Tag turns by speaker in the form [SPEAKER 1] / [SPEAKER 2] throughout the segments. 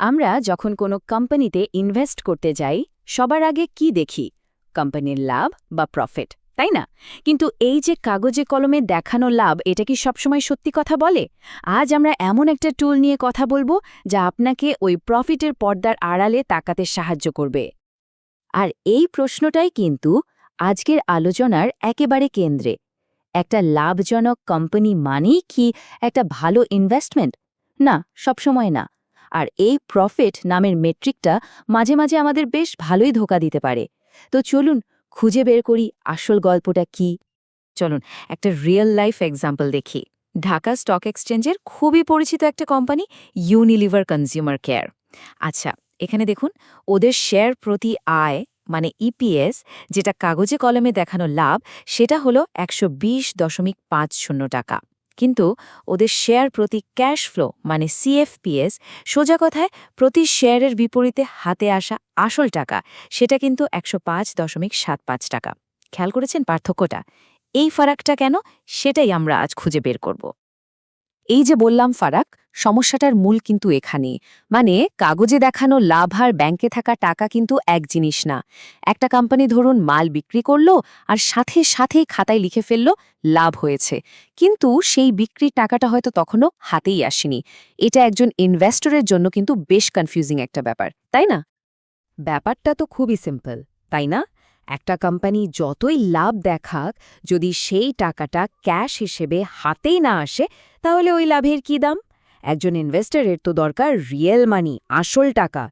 [SPEAKER 1] আমরা যখন কোনো কোম্পানিতে ইনভেস্ট করতে যাই, সবার আগে কি দেখি? কোম্পানির লাভ বা প্রফিট তাই না? কিন্তু এই যে কাগজে কলমে দেখানো লাভ, এটা কি সবসময় সত্যি কথা বলে? আজ আমরা এমন একটা টুল নিয়ে কথা বলব, যা আপনাকে ওই প্রফিটের পর্দার আড়ালে তাকাতে সাহায্য করবে। আর এই প্রশ্নটাই কিন্তু আজকের আলোচনার একেবারে কেন্দ্রে। একটা লাভজনক কোম্পানি মানেই কি একটা ভালো ইনভেস্টমেন্ট না, সবসময় না। আর এই প্রফিট নামের মেট্রিকটা মাঝে মাঝে আমাদের বেশ ভালোই ধোকা দিতে পারে। তো চলুন, খুঁজে বের করি আসল গল্পটা কি। চলুন, একটা রিয়েল লাইফ এক্সাম্পল দেখি। ঢাকা স্টক এক্সচেঞ্জের খুবই পরিচিত একটা কোম্পানি ইউনিলিভার কনজিউমার কেয়ার আচ্ছা এখানে দেখুন, ওদের শেয়ার প্রতি আয় মানে ইপিএস যেটা কাগজে কলমে দেখানো লাভ, সেটা হলো একশো বিশ দশমিক পাঁচ শূন্য টাকা। কিন্তু ওদের শেয়ার প্রতি ক্যাশ ফ্লো মানে সিএফপিএস সোজা কথায় প্রতি শেয়ারের বিপরীতে হাতে আসা আসল টাকা, সেটা কিন্তু একশো পাঁচ দশমিক সাত পাঁচ টাকা। খেয়াল করেছেন পার্থক্যটা? এই ফারাকটা কেন? সেটাই আমরা আজ খুঁজে বের করব। এই যে বললাম ফারাক, সমস্যাটার মূল কিন্তু এখানে মানে কাগজে দেখানো লাভ আর ব্যাংকে থাকা টাকা কিন্তু এক জিনিস না। একটা কোম্পানি ধরুন মাল বিক্রি করল আর সাথে সাথেই খাতায় লিখে ফেলল, লাভ হয়েছে। কিন্তু সেই বিক্রির টাকাটা হয়তো তখনও হাতেই আসেনি। এটা একজন ইনভেস্টরের জন্য কিন্তু বেশ কনফিউজিং একটা ব্যাপার, তাই না? ব্যাপারটা তো খুবই সিম্পল তাই না? একটা কোম্পানি যতই লাভ দেখাক, যদি সেই টাকাটা ক্যাশ হিসেবে হাতেই না আসে, তাহলে ওই লাভের কি দাম? একজন ইনভেস্টরের তো দরকার রিয়েল মানি আসল টাকা।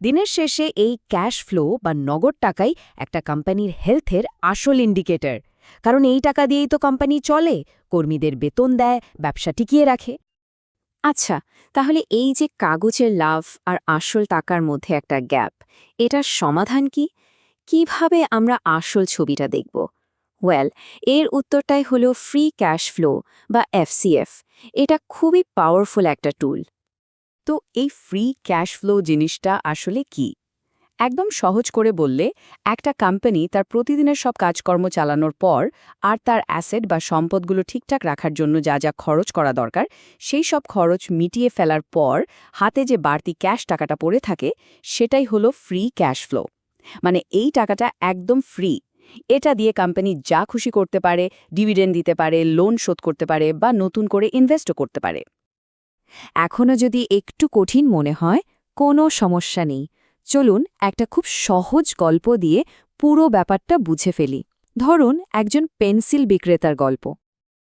[SPEAKER 1] দিনের শেষে এই ক্যাশ ফ্লো বা নগদ টাকাই একটা কোম্পানির হেলথের আসল ইন্ডিকেটর কারণ এই টাকা দিয়েই তো কোম্পানি চলে, কর্মীদের বেতন দেয়, ব্যবসা টিকিয়ে রাখে। আচ্ছা তাহলে এই যে কাগজের লাভ আর আসল টাকার মধ্যে একটা গ্যাপ এটার সমাধান কি? কীভাবে আমরা আসল ছবিটা দেখব? ওয়েল এর উত্তরটাই হলো ফ্রি ক্যাশ ফ্লো বা এফসিএফ এটা খুবই পাওয়ারফুল একটা টুল তো এই ফ্রি ক্যাশ ফ্লো জিনিসটা আসলে কি? একদম সহজ করে বললে, একটা কোম্পানি তার প্রতিদিনের সব কাজকর্ম চালানোর পর আর তার অ্যাসেট বা সম্পদগুলো ঠিকঠাক রাখার জন্য যা যা খরচ করা দরকার, সেই সব খরচ মিটিয়ে ফেলার পর হাতে যে বাড়তি ক্যাশ টাকাটা পড়ে থাকে, সেটাই হলো ফ্রি ক্যাশ ফ্লো মানে এই টাকাটা একদম ফ্রি এটা দিয়ে কোম্পানি যা খুশি করতে পারে ডিভিডেন্ড দিতে পারে লোন শোধ করতে পারে বা নতুন করে ইনভেস্টও করতে পারে। এখনও যদি একটু কঠিন মনে হয়, কোনো সমস্যা নেই। চলুন একটা খুব সহজ গল্প দিয়ে পুরো ব্যাপারটা বুঝে ফেলি। ধরুন একজন পেন্সিল বিক্রেতার গল্প।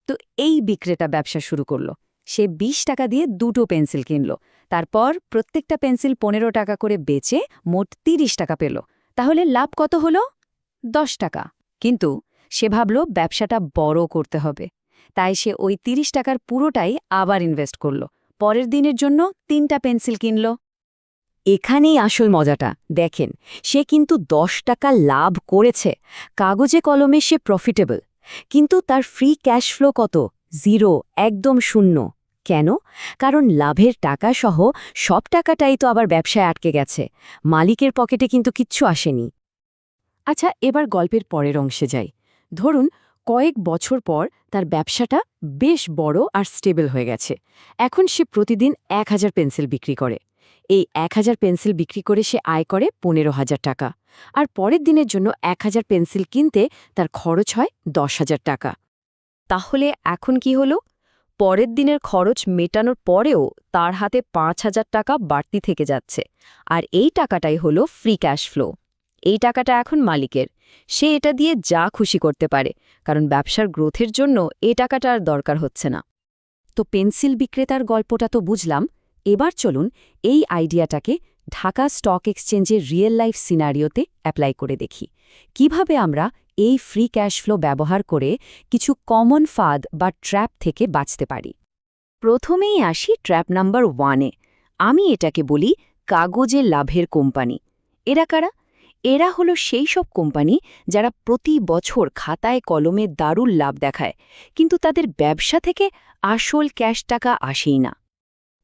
[SPEAKER 1] তো এই বিক্রেতা ব্যবসা শুরু করল। সে ২০ টাকা দিয়ে দুটো পেন্সিল কিনল। তারপর প্রত্যেকটা পেন্সিল পনেরো টাকা করে বেচে মোট ৩০ টাকা পেল। তাহলে লাভ কত হল? দশ টাকা। কিন্তু সে ভাবল ব্যবসাটা বড় করতে হবে। তাই সে ওই ৩০ টাকার পুরোটাই আবার ইনভেস্ট করল। পরের দিনের জন্য তিনটা পেন্সিল কিনল। এখানেই আসল মজাটা। দেখেন, সে কিন্তু দশ টাকা লাভ করেছে। কাগজে কলমে সে প্রফিটেবল কিন্তু তার ফ্রি ক্যাশ ফ্লো কত? জিরো একদম শূন্য। কেন? কারণ লাভের টাকা সহ সব টাকাটাই তো আবার ব্যবসায় আটকে গেছে। মালিকের পকেটে কিন্তু কিচ্ছু আসেনি। আচ্ছা এবার গল্পের পরের অংশে যাই। ধরুন, কয়েক বছর পর তার ব্যবসাটা বেশ বড় আর স্টেবল হয়ে গেছে। এখন সে প্রতিদিন এক হাজার পেন্সিল বিক্রি করে। এই এক হাজার পেন্সিল বিক্রি করে সে আয় করে পনেরো হাজার টাকা। আর পরের দিনের জন্য এক হাজার পেন্সিল কিনতে তার খরচ হয় দশ হাজার টাকা। তাহলে এখন কি হলো? পরের দিনের খরচ মেটানোর পরেও তার হাতে পাঁচ হাজার টাকা বাড়তি থেকে যাচ্ছে। আর এই টাকাটাই হলো ফ্রি ক্যাশ ফ্লো এই টাকাটা এখন মালিকের। সে এটা দিয়ে যা খুশি করতে পারে, কারণ ব্যবসার গ্রোথের জন্য এ টাকাটা আর দরকার হচ্ছে না। তো পেন্সিল বিক্রেতার গল্পটা তো বুঝলাম। এবার চলুন এই আইডিয়াটাকে ঢাকা স্টক এক্সচেঞ্জের রিয়েল লাইফ সিনারিওতে অ্যাপ্লাই করে দেখি। কীভাবে আমরা এই ফ্রি ক্যাশ ফ্লো ব্যবহার করে কিছু কমন ফাদ বা ট্র্যাপ থেকে বাঁচতে পারি? প্রথমেই আসি ট্র্যাপ নাম্বার ওয়ানে আমি এটাকে বলি কাগজে লাভের কোম্পানি। এরা কারা? এরা হলো সেই সব কোম্পানি যারা প্রতি বছর খাতায় কলমে দারুণ লাভ দেখায়, কিন্তু তাদের ব্যবসা থেকে আসল ক্যাশ টাকা আসেই না।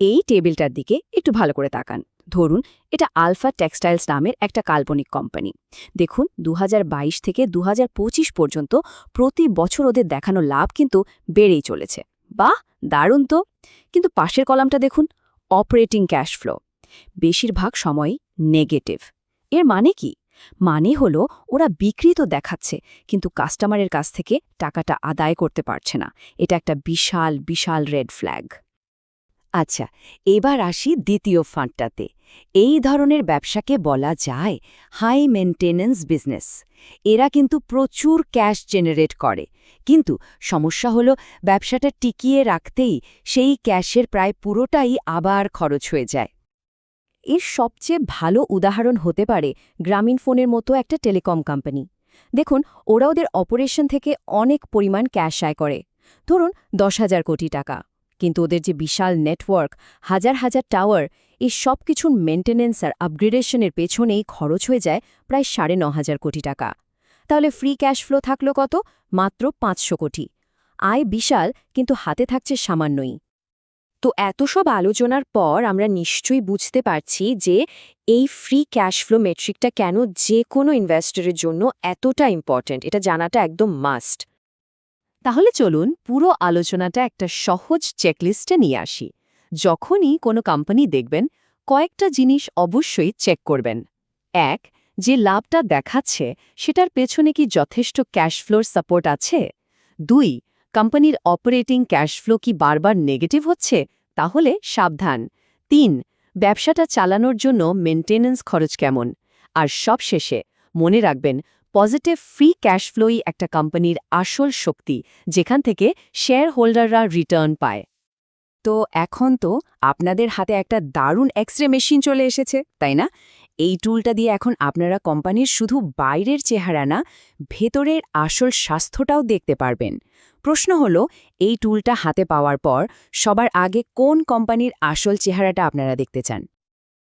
[SPEAKER 1] এই টেবিলটার দিকে একটু ভালো করে তাকান। ধরুন, এটা আলফা টেক্সটাইলস নামের একটা কাল্পনিক কোম্পানি। দেখুন দু হাজার বাইশ থেকে দু হাজার পঁচিশ পর্যন্ত প্রতি বছর ওদের দেখানো লাভ কিন্তু বেড়েই চলেছে। বাহ, দারুণ তো! কিন্তু পাশের কলামটা দেখুন, অপারেটিং ক্যাশ ফ্লো। বেশিরভাগ সময় নেগেটিভ। এর মানে কি? মানে হলো, ওরা বিক্রি তো দেখাচ্ছে, কিন্তু কাস্টমারের কাছ থেকে টাকাটা আদায় করতে পারছে না। এটা একটা বিশাল বিশাল রেড ফ্ল্যাগ। আচ্ছা এবার আসি দ্বিতীয় ফাঁটটাতে এই ধরনের ব্যবসাকে বলা যায় হাই মেনটেন্যান্স বিজনেস। এরা কিন্তু প্রচুর ক্যাশ জেনারেট করে। কিন্তু সমস্যা হলো ব্যবসাটা টিকিয়ে রাখতেই সেই ক্যাশের প্রায় পুরোটাই আবার খরচ হয়ে যায়। এর সবচেয়ে ভালো উদাহরণ হতে পারে গ্রামীণ ফোনের মতো একটা টেলিকম কোম্পানি। দেখুন, ওরা ওদের অপারেশন থেকে অনেক পরিমাণ ক্যাশ আয় করে। ধরুন দশ হাজার কোটি টাকা। কিন্তু ওদের যে বিশাল নেটওয়ার্ক হাজার হাজার টাওয়ার এই সব কিছুর মেনটেন্যান্স আর আপগ্রেডেশনের পেছনেই খরচ হয়ে যায় প্রায় সাড়ে ন হাজার কোটি টাকা। তাহলে ফ্রি ক্যাশ ফ্লো থাকল কত? মাত্র পাঁচশো কোটি। আয় বিশাল, কিন্তু হাতে থাকছে সামান্যই। তো এত সব আলোচনার পর আমরা নিশ্চয়ই বুঝতে পারছি যে এই ফ্রি ক্যাশ ফ্লো মেট্রিকটা কেন যে কোনো ইনভেস্টরের জন্য এতটা ইম্পর্ট্যান্ট এটা জানাটা একদম মাস্ট তাহলে চলুন পুরো আলোচনাটা একটা সহজ চেকলিস্টে নিয়ে আসি। যখনই কোনো কোম্পানি দেখবেন, কয়েকটা জিনিস অবশ্যই চেক করবেন। এক, যে লাভটা দেখাচ্ছে, সেটার পেছনে কি যথেষ্ট ক্যাশ ফ্লোর সাপোর্ট আছে? দুই কোম্পানির অপারেটিং ক্যাশ ফ্লো কি বারবার নেগেটিভ হচ্ছে? তাহলে সাবধান। তিন, ব্যবসাটা চালানোর জন্য মেনটেন্যান্স খরচ কেমন? আর সবশেষে মনে রাখবেন পজিটিভ ফ্রি ক্যাশ ফ্লোই একটা কোম্পানির আসল শক্তি, যেখান থেকে শেয়ার হোল্ডাররা রিটার্ন পায়। তো এখন তো আপনাদের হাতে একটা দারুণ এক্সরে মেশিন চলে এসেছে, তাই না? এই টুলটা দিয়ে এখন আপনারা কোম্পানির শুধু বাইরের চেহারা না, ভেতরের আসল স্বাস্থ্যটাও দেখতে পারবেন। প্রশ্ন হলো, এই টুলটা হাতে পাওয়ার পর সবার আগে কোন কোম্পানির আসল চেহারাটা আপনারা দেখতে চান?